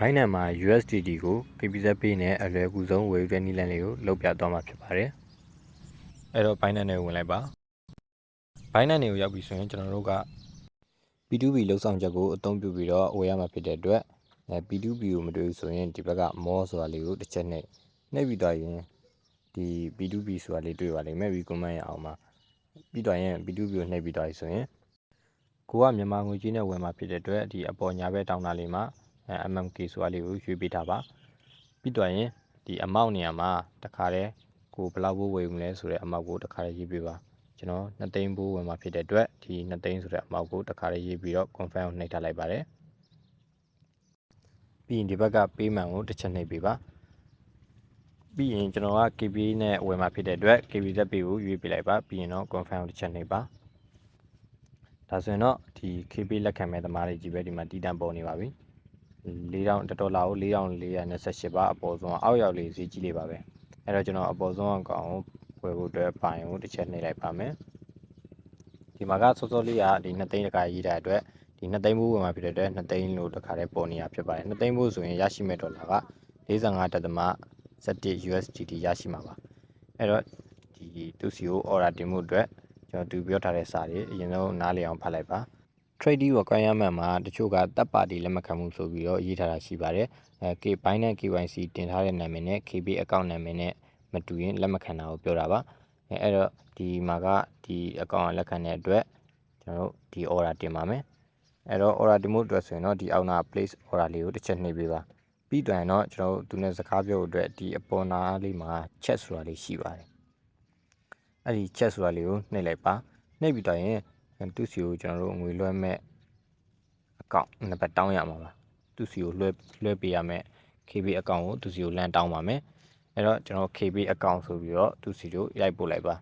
ဘိုင်းနံမှာ USDT ကို KBZ Pay နဲ့အလွယ်ကူဆုံးဝယ်ယူတဲ့နည်းလမ်းလေးကိုလုပ်ပြသွားမှာဖြစ်ပါတယ်။အဲ့တော့ဘိုင်းနံနဲ့ဝင်လိုက်ပါ။ဘိုင်းနံတွေကိုရောက်ပြီဆိုရင်ကျွန်တော်တို့က P2P လောက်ဆောင်ချက်ကိုအသုံးပြုပြီးတော့ဝယ်ရမှာဖြစ်တဲ့အတွက်အဲ P2P ကိုမတွေ့ဘူးဆိုရင်ဒီဘက်က more ဆိုတာလေးကိုတစ်ချက်နှိပ်နှိပ်ပြီးတော့ရင်ဒီ P2P ဆိုတာလေးတွေ့ပါလိမ့်မယ် recommend ရအောင်ပါပြီးတော့ရင် P2P ကိုနှိပ်ပြီးတော့ဆိုရင်ကိုကမြန်မာငွေကြေးနဲ့ဝယ်မှာဖြစ်တဲ့အတွက်ဒီအပေါ်ညာဘက်တောင်းတာလေးမှာအဲ MMK ဆိုတာလေးကိုရွေးပေးထားပါပြီးတော့ရင်ဒီ amount နေရာမှာတခါတည်းကိုဘယ်လောက်ဘိုးဝယ်ယူမလဲဆိုတဲ့ amount ကိုတခါတည်းရေးပေးပါကျွန်တော်2သိန်းဘိုးဝယ်မှာဖြစ်တဲ့အတွက်ဒီ2သိန်းဆိုတဲ့ amount ကိုတခါတည်းရေးပြီးတော့ confirm ကိုနှိပ်ထားလိုက်ပါတယ်ပြီးရင်ဒီဘက်က payment ကိုတစ်ချက်နှိပ်ပေးပါပြီးရင်ကျွန်တော်က KB နဲ့ဝယ်မှာဖြစ်တဲ့အတွက် KBZ Pay ကိုရွေးပေးလိုက်ပါပြီးရင်တော့ confirm ကိုတစ်ချက်နှိပ်ပါဒါဆိုရင်တော့ဒီ KB လက်ခံမဲ့သမားတွေကြီးပဲဒီမှာတည်တံ့ပေါ်နေပါပြီ 4000တတော်လာကို4428ပါအပေါ်ဆုံးအောက်ရောက်လေးဈေးကြီးလေးပါပဲအဲ့တော့ကျွန်တော်အပေါ်ဆုံးအကောင်ကိုဝယ်ဖို့အတွက်ပိုင်ကိုတစ်ချက်နှိပ်လိုက်ပါမယ်ဒီမှာကစောစောလေးကဒီ2သိန်းတခါရေးတဲ့အတွက်ဒီ2သိန်းဘူးဝင်မှာဖြစ်တဲ့အတွက်2သိန်းလို့တခါတည်းပေါ်နေတာဖြစ်ပါတယ်2သိန်းဘူးဆိုရင်ရရှိမဲ့ဒေါ်လာက45.7 USDT ရရှိမှာပါအဲ့တော့ဒီသူစီကို order တင်မှုအတွက်ကျွန်တော်သူပြောထားတဲ့စာတွေအရင်ဆုံးနားလည်အောင်ဖတ်လိုက်ပါ trading requirement မှာတချို့ကတပ်ပါတီလက်မခံမှုဆိုပြီးတော့ရေးထားတာရှိပါတယ်အဲ K Binance KYC တင်ထားတဲ့နာမည်နဲ့ KB account နာမည်နဲ့မတူရင်လက်မခံတာကိုပြောတာပါအဲအဲ့တော့ဒီမှာကဒီ account လက်ခံတဲ့အတွက်ကျွန်တော်တို့ဒီ order တင်ပါမယ်အဲ့တော့ order တင်မှုအတွက်ဆိုရင်တော့ဒီအောက်နာ place order လေးကိုတစ်ချက်နှိပ်ပေးပါပြီးတော့ရင်တော့ကျွန်တော်တို့သူနဲ့စကားပြောဖို့အတွက်ဒီအပေါ်နာလေးမှာ chat ဆိုတာလေးရှိပါတယ်အဲ့ဒီ chat ဆိုတာလေးကိုနှိပ်လိုက်ပါနှိပ်ပြီးတော့ရင် သူစီကိုကျွန်တော်တို့ငွေလွှဲမဲ့အကောင့်နှစ်ပတ်တောင်းရမှာပါသူစီကိုလွှဲလွှဲပေးရမယ် KB အကောင့်ကိုသူစီကိုလမ်းတောင်းပါမယ်အဲ့တော့ကျွန်တော် KB အကောင့်ဆိုပြီးတော့သူစီကိုရိုက်ပို့လိုက်ပါ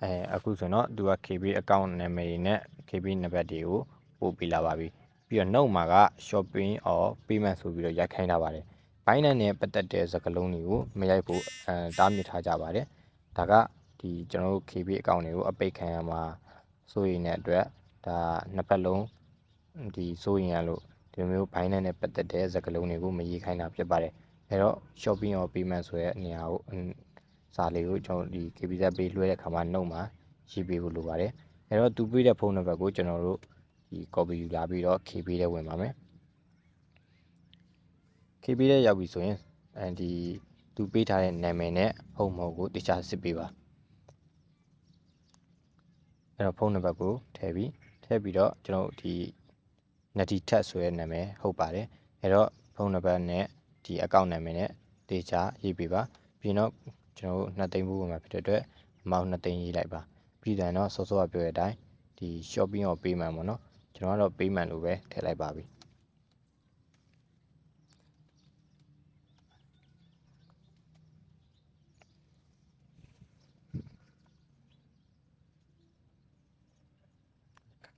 အဲအခုဆိုတော့သူက KB အကောင့်နာမည်နဲ့ KB နံပါတ်တွေကိုပို့ပေးလာပါပြီပြီးတော့နှုတ်မှာက shopping or payment ဆိုပြီးတော့ရိုက်ခိုင်းထားပါတယ်ဘိုင်းနံနဲ့ပတ်သက်တဲ့စကားလုံးတွေကိုမရိုက်ဖို့အဲတားမြစ်ထားကြပါတယ်ဒါက ဒီကျွန်တော်တို့ KB အကောင့်တွေကိုအပိတ်ခံရမှာစိုးရိမ်တဲ့အတွက်ဒါနှစ်ပတ်လုံးဒီစိုးရိမ်ရလို့ဒီလိုမျိုး Binance နဲ့ပတ်သက်တဲ့စကားလုံးတွေကိုမရေးခိုင်းတာဖြစ်ပါတယ်အဲတော့ shopping or payment ဆိုတဲ့နေရာကိုစာလေးကိုကျွန်တော်ဒီ KBZ ပေးလွှဲတဲ့ခါမှာနှုတ်မှာရေးပေးဖို့လိုပါတယ်အဲတော့သူပေးတဲ့ဖုန်းနံပါတ်ကိုကျွန်တော်တို့ဒီ copy ယူလာပြီးတော့ KB ထဲဝင်ပါမယ် KB ထဲရောက်ပြီဆိုရင်အဲဒီသူပေးထားတဲ့နာမည်နဲ့ဟုတ်မဟုတ်ကိုတခြားစစ်ပေးပါ အဲ့တော့ဖုန်းနံပါတ်ကိုထည့်ပြီးထည့်ပြီးတော့ကျွန်တော်ဒီ Nati Tat ဆိုတဲ့နာမည်ဟုတ်ပါတယ်အဲ့တော့ဖုန်းနံပါတ်နဲ့ဒီ account နာမည်နဲ့တေချာရေးပေးပါပြီးတော့ကျွန်တော်တို့နှစ်သိန်းဘူးဝင်မှာဖြစ်တဲ့အတွက်အမောက်နှစ်သိန်းရေးလိုက်ပါပြီးတယ်တော့စောစောကပြောတဲ့အတိုင်းဒီ shopping or payment ပေါ့နော်ကျွန်တော်ကတော့ payment လို့ပဲထည့်လိုက်ပါပြီ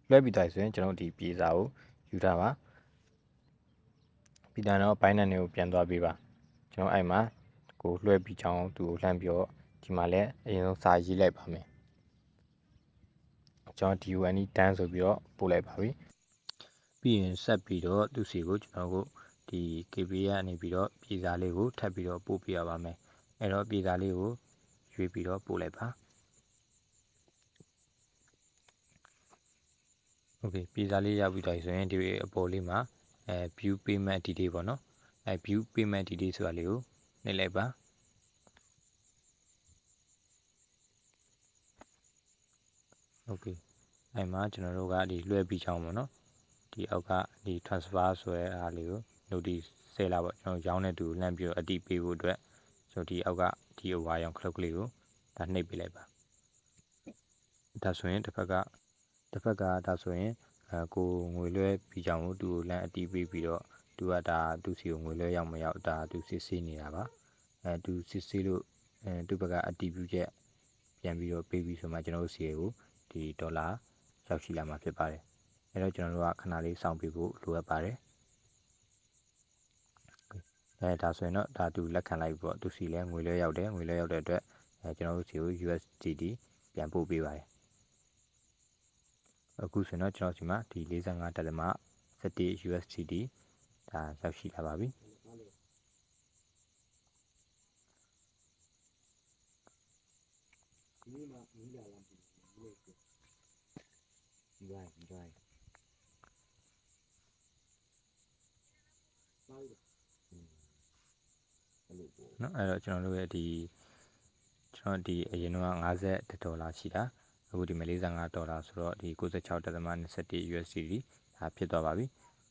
လွှဲပြီးတိုင်းဆိုရင်ကျွန်တော်ဒီပြေစာကိုယူထားပါပြီးတော့ဘိုင်းနံတွေကိုပြန်သွားပေးပါကျွန်တော်အဲ့မှာကိုလွှဲပြီးချောင်းသူကိုလှမ်းပြီးတော့ဒီမှာလည်းအရင်ဆုံးစာရေးလိုက်ပါမယ်ကျွန်တော် DUNE တန်းဆိုပြီးတော့ပို့လိုက်ပါပြီပြီးရင်ဆက်ပြီးတော့သူစီကိုကျွန်တော်တို့ဒီ KB ကနေပြီးတော့ပြေစာလေးကိုထပ်ပြီးတော့ပို့ပြရပါမယ်အဲ့တော့ပြေစာလေးကိုရွေးပြီးတော့ပို့လိုက်ပါ โอเคပြေစာလေးရောက်ပြီးတော့ဆိုရင်ဒီအပေါ်လေးမှာအဲ view payment detail ပေါ့နော်အဲ view payment detail ဆိုတာလေးကိုနှိပ်လိုက်ပါโอเคအဲ့မှာကျွန်တော်တို့ကဒီလွှဲပြီးချောင်းပေါ့နော်ဒီအောက်ကဒီ transfer ဆိုတဲ့အားလေးကို notice ဆဲလာပေါ့ကျွန်တော်ရောင်းတဲ့သူလှမ်းပြီးတော့အတိပေးဖို့အတွက်ကျွန်တော်ဒီအောက်ကဒီအဝါရောင်ခလုတ်ကလေးကိုဒါနှိပ်ပေးလိုက်ပါဒါဆိုရင်တစ်ဖက်က တစ်ဖက်ကဒါဆိုရင်အဲကိုငွေလွှဲပြီးကြောင်ကိုသူ့ကိုလမ်းအတိပေးပြီးတော့သူကဒါသူ့စီကိုငွေလွှဲရောက်မရောက်ဒါသူစစ်ဆေးနေတာပါအဲသူစစ်ဆေးလို့အဲသူ့ဘက်ကအတိပြုချက်ပြန်ပြီးတော့ပေးပြီးဆိုမှကျွန်တော်တို့စီကိုဒီဒေါ်လာရောက်ရှိလာမှာဖြစ်ပါတယ်အဲတော့ကျွန်တော်တို့ကခဏလေးစောင့်ပြီးဖို့လိုအပ်ပါတယ်အဲဒါဆိုရင်တော့ဒါသူလက်ခံလိုက်ပြီးတော့သူစီလဲငွေလွှဲရောက်တယ်ငွေလွှဲရောက်တဲ့အတွက်အဲကျွန်တော်တို့စီကို USDT ပြန်ပို့ပေးပါတယ် အခုဆိုတော့ကျွန်တော်ဒီမှာဒီ45တက်လက်မ17 USDT ဒါရောက်ရှိလာပါပြီဒီမှာဒီလာလာပြီဒီလိုက်ဒီလိုက်နော်အဲ့တော့ကျွန်တော်တို့ရဲ့ဒီကျွန်တော်ဒီအရင်က50ဒေါ်လာရှိတာ အခုဒီ45ဒေါ်လာဆိုတော့ဒီ96.21 USD ဒါဖြစ်သွားပါပြီ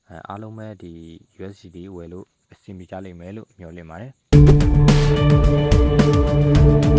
အဲအားလုံးပဲဒီ USD ဝယ်လို့အဆင်ပြေကြလိမ့်မယ်လို့မျှော်လင့်ပါတယ်